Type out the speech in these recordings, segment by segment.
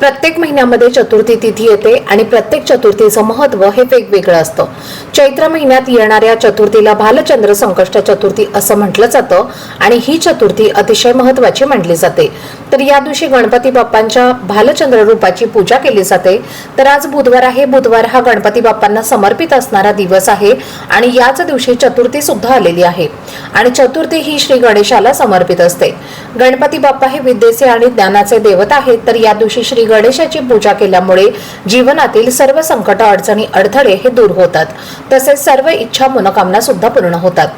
प्रत्येक महिन्यामध्ये चतुर्थी तिथी येते आणि प्रत्येक चतुर्थीचं महत्त्व हे वेगवेगळं असतं. चैत्र महिन्यात येणाऱ्या चतुर्थीला भालचंद्र संकष्ट चतुर्थी असं म्हटलं जातं आणि ही चतुर्थी अतिशय महत्वाची मानली जाते. तर या दिवशी गणपती बाप्पांच्या भालचंद्र रूपाची पूजा केली जाते. तर आज बुधवार आहे. बुधवार हा गणपती बाप्पांना समर्पित असणारा दिवस आहे आणि याच दिवशी चतुर्थी सुद्धा आलेली आहे. आणि चतुर्थी ही श्री गणेशाला समर्पित असते. गणपती बाप्पा हे विद्येचे आणि ज्ञानाचे देवत आहेत. तर या दिवशी श्री गणेशाची पूजा केल्यामुळे जीवनातील सर्व संकट अडचणी अडथळे हे दूर होतात. तसेच सर्व इच्छा मनोकामना सुद्धा पूर्ण होतात.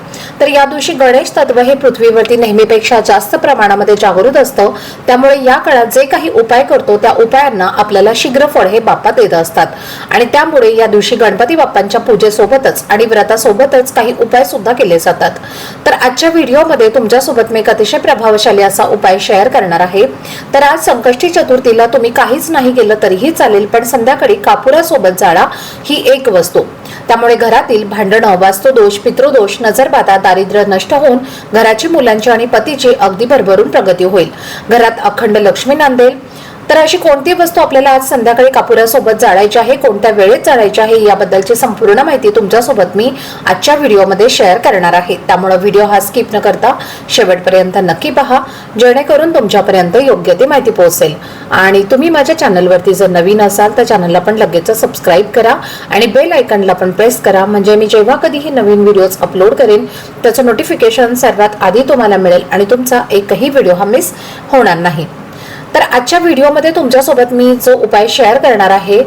तर या दिवशी गणेश तत्व हे पृथ्वीवरती नेहमीपेक्षा जास्त प्रमाणामध्ये जागृत असतं. त्यामुळे या काळात जे काही उपाय करतो त्या उपायांना आपल्याला शीघ्र फळ हे बाप्पा देत असतात. आणि त्यामुळे या दिवशी गणपती बाप्पांच्या पूजेसोबतच आणि व्रतासोबतच काही उपाय सुद्धा केले जातात. तर आजच्या व्हिडिओमध्ये तुमच्यासोबत मी एक अतिशय प्रभावशाली असा उपाय शेअर करणार आहे. तर आज संकष्टी चतुर्थीला तुम्ही काहीच नाही केलं तरीही चालेल पण संध्याकाळी कापुरासोबत जाळा ही एक वस्तू. त्यामुळे घरातील भांडणं वास्तुदोष पितृदोष नजरबाधा दारिद्र्य नष्ट होऊन घराची मुलांची आणि पतीची अगदी भरभरून प्रगती होईल. घरात अखंड लक्ष्मी नांदेल. तर अशी कोणती वस्तू आपल्याला आज संध्याकाळी कापुरासोबत जाळायची आहे? कोणत्या वेळेत जाळायची आहे? याबद्दलची संपूर्ण माहिती तुमच्यासोबत मी आजच्या व्हिडिओमध्ये शेअर करणार आहे. त्यामुळे व्हिडिओ हा स्किप न करता शेवटपर्यंत नक्की पहा. जेणेकरून तुमच्यापर्यंत योग्य ती माहिती पोहोचेल. आणि तुम्ही माझ्या चॅनलवरती जर नवीन असाल तर चॅनलला पण लगेच सबस्क्राईब करा आणि बेल आयकनला पण प्रेस करा. म्हणजे मी जेव्हा कधीही नवीन व्हिडिओज अपलोड करेन त्याचं नोटिफिकेशन सर्वात आधी तुम्हाला मिळेल आणि तुमचा एकही व्हिडिओ हा मिस होणार नाही. तर आजच्या व्हिडिओमध्ये तुमच्यासोबत मी जो उपाय शेअर करणार आहे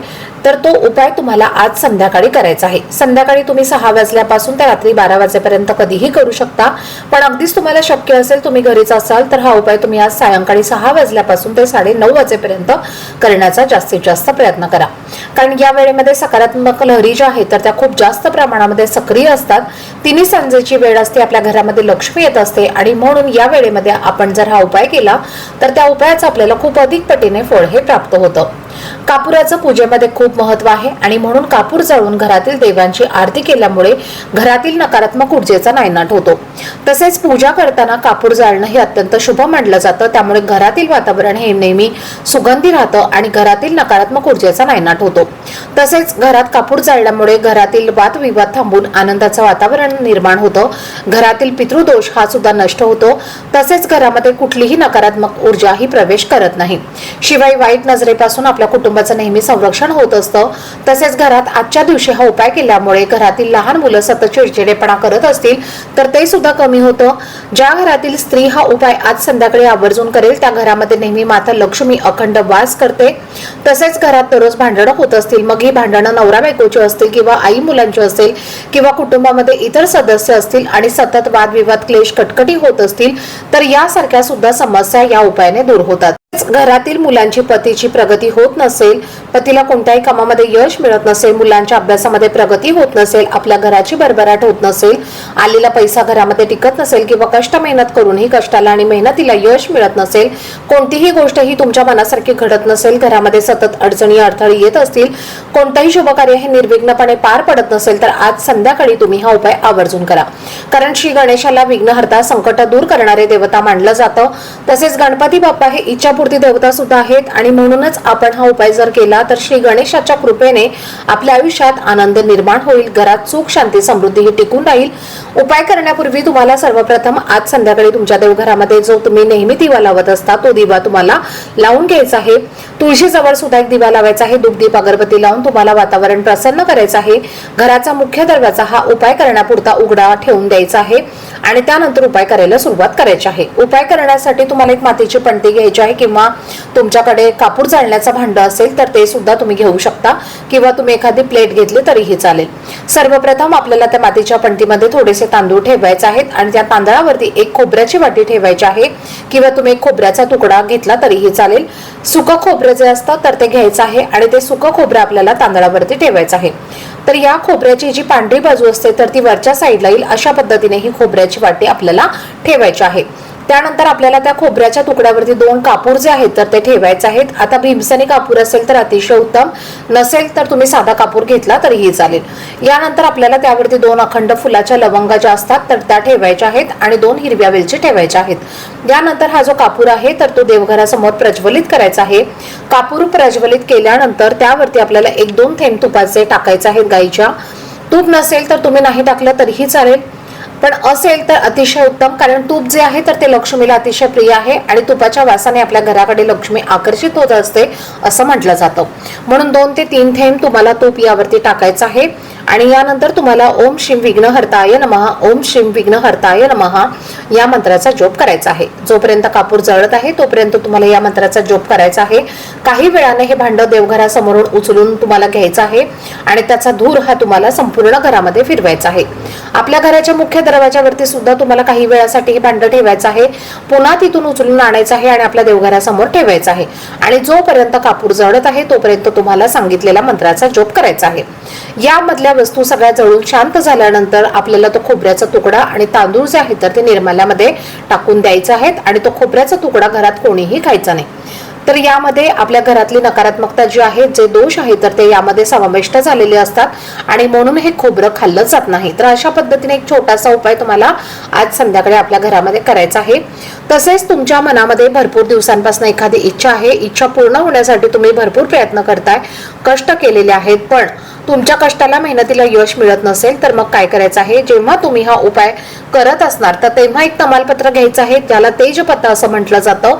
तर तो उपाय तुम्हाला आज संध्याकाळी करायचा आहे. संध्याकाळी तुम्ही सहा वाजल्यापासून ते रात्री बारा वाजेपर्यंत कधीही करू शकता. पण अगदीच तुम्हाला शक्य असेल तुम्ही घरीच असाल तर हा उपाय तुम्ही आज सायंकाळी सहा वाजल्यापासून ते साडे नऊ वाजेपर्यंत करण्याचा जास्तीत जास्त प्रयत्न करा. कारण या वेळेमध्ये सकारात्मक लहरी ज्या आहेत तर त्या खूप जास्त प्रमाणामध्ये सक्रिय असतात. तिन्ही सांजेची वेळ असते आपल्या घरामध्ये लक्ष्मी येत असते आणि म्हणून या वेळेमध्ये आपण जर हा उपाय केला तर त्या उपायाचं आपल्याला खूप अधिक पटीने फळ हे प्राप्त होतं. कापुराचं पूजेमध्ये खूप महत्त्व आहे आणि म्हणून कापूर जळून घरातील देवांची आरती केल्यामुळे घरातील नकारात्मक ऊर्जेचा नायनाट होतो. तसेच पूजा करताना कापूर जाळणं हे अत्यंत शुभ मानलं जातं. त्यामुळे घरातील वातावरण हे नेहमी सुगंधी राहतं आणि घरातील नकारात्मक ऊर्जेचा नायनाट होतो. तसेच घरात कापूर जाळल्यामुळे घरातील वादविवाद थांबून आनंदाचं वातावरण निर्माण होतं. घरातील पितृदोष हा सुद्धा नष्ट होतो. तसेच घरामध्ये कुठलीही नकारात्मक ऊर्जा ही प्रवेश करत नाही. शिवाय वाईट नजरेपासून आपल्या कुटुंबाचं नेहमी संरक्षण होत असतं. तसेच घरात आजच्या दिवशी हा उपाय केल्यामुळे घरातील लहान मुलं सतत चिडचिडेपणा करत असतील तर ते सुद्धा कमी होतं. ज्या घरातील स्त्री हा उपाय आज संध्याकाळी आवर्जून करेल त्या घरामध्ये नेहमी माता लक्ष्मी अखंड वास करते. तसेच घरात दररोज भांडणं होत असतील मग ही भांडणं नवरा बायकोची असतील किंवा आई मुलांची असतील किंवा कुटुंबामध्ये इतर सदस्य असतील आणि सतत वादविवाद क्लेश कटकटी होत असतील तर यासारख्या सुद्धा समस्या या उपायाने दूर होतात. घरातील मुलांची पतीची प्रगती होत नसेल पतीला कोणत्याही कामामध्ये यश मिळत नसेल मुलांच्या अभ्यासामध्ये प्रगती होत नसेल आपल्या घराची भरभराट होत नसेल आलेला पैसा घरामध्ये टिकत नसेल किंवा कष्ट मेहनत करूनही कष्टाला आणि मेहनतीला यश मिळत नसेल कोणतीही गोष्ट ही तुमच्या मनासारखी घडत नसेल घरामध्ये सतत अडचणी अडथळे येत असतील कोणतंही शुभकार्य हे निर्विघ्नपणे पार पडत नसेल तर आज संध्याकाळी तुम्ही हा उपाय आवर्जून करा. कारण श्री गणेशाला विघ्नहर्ता संकट दूर करणारे देवता मानलं जातं. तसेच गणपती बाप्पा हे इच्छापूर्ती देवता सुद्धा आहेत आणि म्हणूनच आपण हा उपाय जर केला तर श्री गणेशाच्या कृपेने आपल्या आयुष्यात आनंद निर्माण होईल घरात सुख शांती समृद्धी ही टिकून राहील. उपाय करण्यापूर्वी तुम्हाला सर्वप्रथम आज संध्याकाळी तुमच्या देवघरामध्ये जो तुम्ही नेहमी दिवा लावत असता तो दिवा तुम्हाला लावून घ्यायचा आहे. तुळशीजवळ सुद्धा एक दिवा लावायचा आहे. दुग्धीप अगरबत्ती लावून तुम्हाला वातावरण प्रसन्न करायचं आहे. घराचा मुख्य दरवाजा हा उपाय करण्यापुरता उघडा ठेवून द्यायचा आहे. आणि त्यानंतर उपाय करायला सुरुवात करायची आहे. उपाय करण्यासाठी तुम्हाला एक मातीची पणती घ्यायची आहे किंवा तुमच्याकडे कापूर जाळण्याचं भांड असेल तर ते सुद्धा तुम्ही घेऊ शकता किंवा तुम्ही एखादी प्लेट घेतली तरीही चालेल. सर्वप्रथम आपल्याला त्या मातीच्या पणतीमध्ये थोडेसे तांदूळ ठेवायचे आहेत आणि त्या तांदळावरती एक खोबऱ्याची वाटी ठेवायची आहे किंवा तुम्ही एक खोबऱ्याचा तुकडा घेतला तरीही चालेल. सुकं खोबरं जे असतं तर ते घ्यायचं आहे आणि ते सुकं खोबरं आपल्याला तांदळावरती ठेवायचं आहे. तर या खोबऱ्याची जी पांढरी बाजू असते तर ती वरच्या साईडला येईल. अशा पद्धतीने ही खोबऱ्याची वाटी आपल्याला ठेवायची आहे. त्यानंतर आपल्याला त्या खोबऱ्याच्या तुकड्यावरती दोन कापूर जे आहेत तर ते ठेवायचे आहेत. आता भीमसनी कापूर असेल तर अतिशय उत्तम. नसेल तर तुम्ही साधा कापूर घेतला तरीही चालेल. यानंतर आपल्याला त्यावरती दोन अखंड फुलाच्या लवंगा ज्या असतात तर त्या ठेवायच्या आहेत आणि दोन हिरव्या वेलची ठेवायच्या आहेत. यानंतर हा जो कापूर आहे तर तो देवघरासमोर प्रज्वलित करायचा आहे. कापूर प्रज्वलित केल्यानंतर त्यावरती आपल्याला एक दोन थेंब तुपाचे टाकायचे आहेत गाईच्या. तूप नसेल तर तुम्ही नाही टाकलं तरीही चालेल. पण असेल तर अतिशय उत्तम कारण तूप जे आहे तर ते लक्ष्मीला अतिशय प्रिय आहे आणि तुपाच्या वासाने आपल्या घराकडे लक्ष्मी आकर्षित होत असते असं म्हटलं जातं. म्हणून दोन ते तीन थेंब तुम्हाला तूप यावरती टाकायचं आहे. आणि यानंतर तुम्हाला ओम श्रीम विघ्नहर्ताय नमहा ओम विघ्न विघ्नहर्ताय नमहा या मंत्राचा जोप करायचा आहे. जोपर्यंत कापूर जळत आहे तोपर्यंत तुम्हाला या मंत्राचा जोप करायचा आहे. काही वेळाने हे भांड देवघरासमोरून उचलून तुम्हाला घ्यायचं आहे आणि त्याचा धूर हा तुम्हाला संपूर्ण घरामध्ये फिरवायचा आहे. आपल्या घराच्या मुख्य दरवाजावरती सुद्धा तुम्हाला काही वेळासाठी हे भांड ठेवायचं आहे. पुन्हा तिथून उचलून आणायचं आहे आणि आपल्या देवघरासमोर ठेवायचं आहे. आणि जोपर्यंत कापूर जळत आहे तोपर्यंत तुम्हाला सांगितलेल्या मंत्राचा जोप करायचा आहे. यामधल्या वस्तू सगळ्या जळून शांत झाल्यानंतर आपल्याला तो खोबऱ्याचा तुकडा आणि तांदूळ जे आहे तर ते निर्माल्यामध्ये टाकून द्यायचे आहेत आणि तो खोबऱ्याचा तुकडा घरात कोणीही खायचा नाही. तर यामध्ये आपल्या घरातली नकारात्मकता जी आहे जे दोष आहे तर ते यामध्ये समाविष्ट झालेले असतात आणि म्हणून हे खोबरं खाल्लं जात नाही. तर अशा पद्धतीने एक छोटासा उपाय तुम्हाला आज संध्याकाळी आपल्या घरामध्ये करायचा आहे. तसेच तुमच्या मनामध्ये भरपूर दिवसांपासून एखादी इच्छा आहे. इच्छा पूर्ण होण्यासाठी तुम्ही भरपूर प्रयत्न करताय. कष्ट केलेले आहेत पण तुमच्या कष्टाला मेहनतीला यश मिळत नसेल तर मग काय करायचं आहे? जेव्हा तुम्ही हा उपाय करत असणार तर तेव्हा एक तमालपत्र घ्यायचं आहे त्याला तेजपत्ता असं म्हटलं जातं.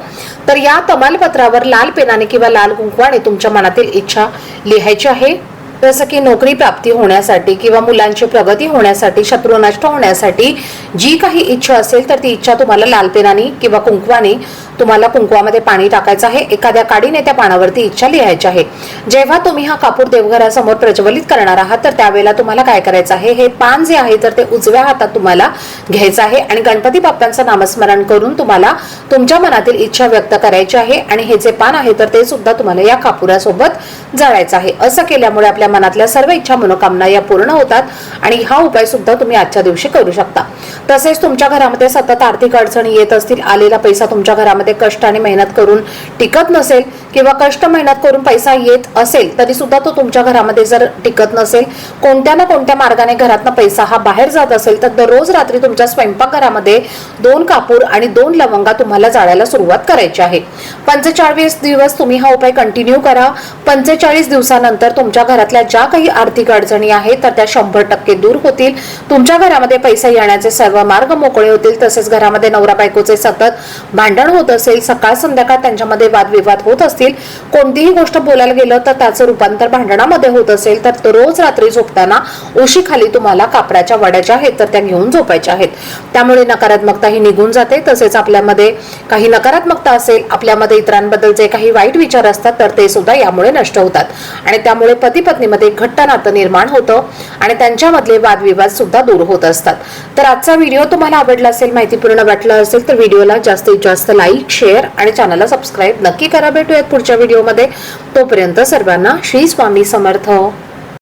तर या तमालपत्रावर लाल पेनाने किंवा लाल कुंकवाने तुमच्या मनातील इच्छा लिहायची आहे. जसं की नोकरी प्राप्ती होण्यासाठी किंवा मुलांची प्रगती होण्यासाठी शत्रू नष्ट होण्यासाठी जी काही इच्छा असेल तर ती इच्छा तुम्हाला लाल पेनाने किंवा कुंकवाने तुम्हाला कुंकवामध्ये पाणी टाकायचं आहे. एखाद्या काडीने त्या पानावरती इच्छा लिहायची आहे. जेव्हा तुम्ही हा कापूर देवघरासमोर प्रज्वलित करणार आहात तर त्यावेळेला तुम्हाला काय करायचं आहे? हे पान जे आहे तर ते उजव्या हातात तुम्हाला घ्यायचं आहे आणि गणपती बाप्पांचं नामस्मरण करून तुम्हाला तुमच्या मनातील इच्छा व्यक्त करायची आहे आणि हे जे पान आहे तर ते सुद्धा तुम्हाला या कापुरासोबत जाळायचं आहे. असं केल्यामुळे आपल्या मनातल्या सर्व इच्छा मनोकामना या पूर्ण होतात आणि हा उपाय सुद्धा तुम्ही आजच्या दिवशी करू शकता. तसेच तुमच्या घरामध्ये सतत आर्थिक अडचणी येत असतील आलेला पैसा तुमच्या घरामध्ये कष्ट आणि मेहनत करून टिकत नसेल किंवा कष्ट मेहनत करून पैसा येत असेल तरी सुद्धा तो तुमच्या घरामध्ये जर टिकत नसेल कोणत्या ना कोणत्या मार्गाने घरातनं पैसा हा बाहेर जात असेल तर दररोज रात्री तुमच्या स्वयंपाकघरामध्ये दोन कापूर आणि दोन लवंगा तुम्हाला जाळायला सुरुवात करायची आहे. पंचेचाळीस दिवस तुम्ही हा उपाय कंटिन्यू करा. पंचेचाळीस दिवसानंतर तुमच्या घरातल्या ज्या काही आर्थिक अडचणी आहेत तर त्या शंभर टक्के दूर होतील. तुमच्या घरामध्ये पैसे येण्याचे सर्व मार्ग मोकळे होतील तसेच घरामध्ये नवरा बायकोचे सतत भांडण होत असेल सकाळ संध्याकाळ त्यांच्यामध्ये वादविवाद होत असतील कोणतीही गोष्ट बोलायला गेलं तर त्याचं रूपांतर भांडणामध्ये होत असेल तर रोज रात्री झोपताना उशीखाली तुम्हाला कापडाच्या वड्या ज्या आहेत तर त्या घेऊन झोपायच्या आहेत. त्यामुळे नकारात्मकता ही निघून जाते तसेच आपल्यामध्ये काही नकारात्मकता असेल आपल्यामध्ये इतरांबद्दल जे काही वाईट विचार असतात तर ते सुद्धा यामुळे नष्ट होतात. आणि त्यामुळे पती पत्नी एक घट्ट नातं निर्माण होतं आणि त्यांच्यामधले वादविवाद सुद्धा दूर होत असतात. तर आजचा व्हिडिओ तुम्हाला आवडला असेल माहितीपूर्ण वाटला असेल तर व्हिडिओला जास्तीत जास्त लाईक शेअर आणि चॅनलला सबस्क्राईब नक्की करा. भेटूयात पुढच्या व्हिडिओमध्ये. तोपर्यंत सर्वांना श्री स्वामी समर्थ.